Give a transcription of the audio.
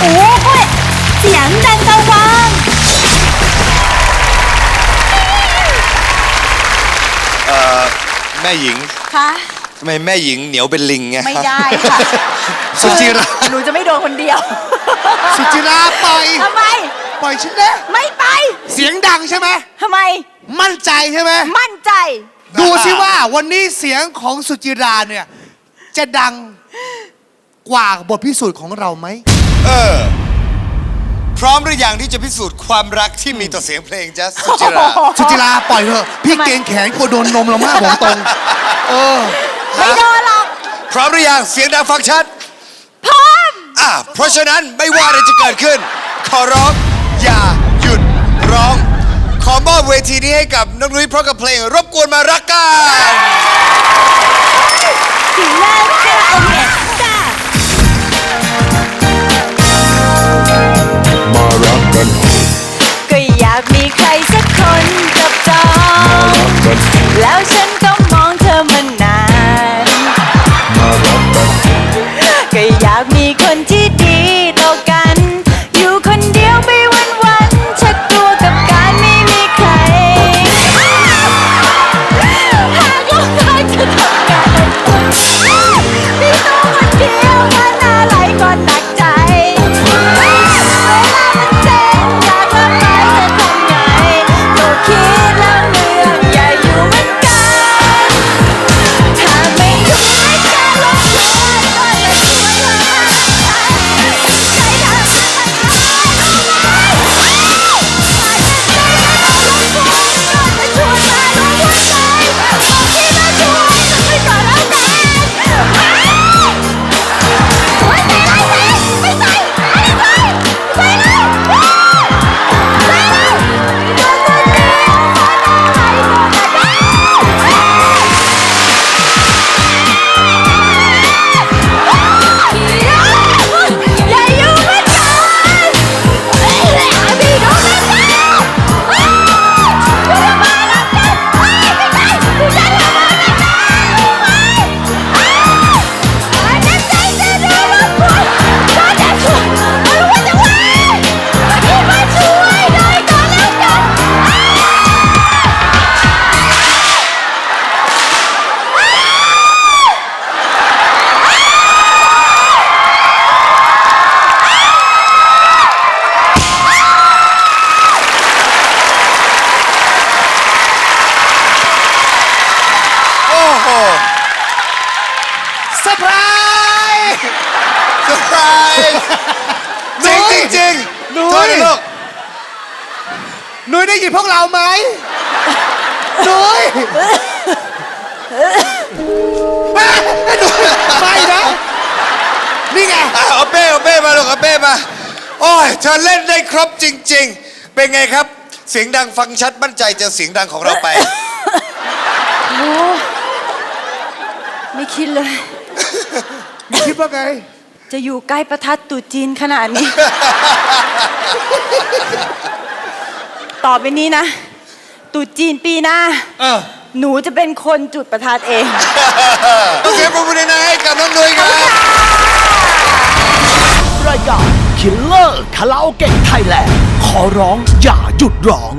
โอ้ยเสียงดังกะวางเอ่อแม่หญิงคะทำไมแม่หญิงเหนียวเป็นลิงไงไม่ได้ค่ะ สุจิราหนูจะไม่โดนคนเดียวสุจิราปล่อยทำไม ปล่อยฉันนะไม่ไป เสียงดังใช่ไหมทำไม มั่นใจใช่ไหมมั่นใจ ดูสิว่าวันนี้เสียงของสุจิราเนี่ย จะดังกว่าบทพิสูจน์ของเราไหม เออ พร้อมหรือยังที่จะพิสูจน์ความรักที่มีต่อเสียงเพลงจ๊ะสุจิรา สุจิราปล่อยเถอะ พี่ทำไมเกรงแขนกลัวโดนนมเรามากผมตรง เออ ไม่โดนหรอก พร้อมหรือยังเสียงดังฟังชัด พร้อม อะเพราะฉะนั้นไม่ว่าอะไรจะเกิดขึ้น ขอร้อง อย่าหยุดร้อง ขอมอบเวทีนี้ให้กับน้องนุ้ยเพราะกับเพลงรบกวนมารักกันา ไพรส์จริงจริงจริงนุ้ย โทษนะลูกนุ้ยได้ยินพวกเราไหมนุ้ยไม่นะนี่ไง อะเอาเป้เอาเป้มาลูกเอาเป้มาโอ้ยเธอเล่นได้ครบจริง ๆ เป็นไงครับ เสียงดังฟังชัดมั่นใจเจอเสียงดังของเราไปโอ้ไม่คิดเลย คิดว่าไง จะอยู่ใกล้ประทัดตรุษจีนขนาดนี้ ต่อไปนี้นะตรุษจีนปีหน้า เออหนูจะเป็นคนจุดประทัดเอง ต้องเสียงปรบมือหน่อยนะให้กับน้องนุ้ยครับ รายการคิลเลอร์คาราโอเกะไทยแลนด์ขอร้องอย่าหยุดร้อง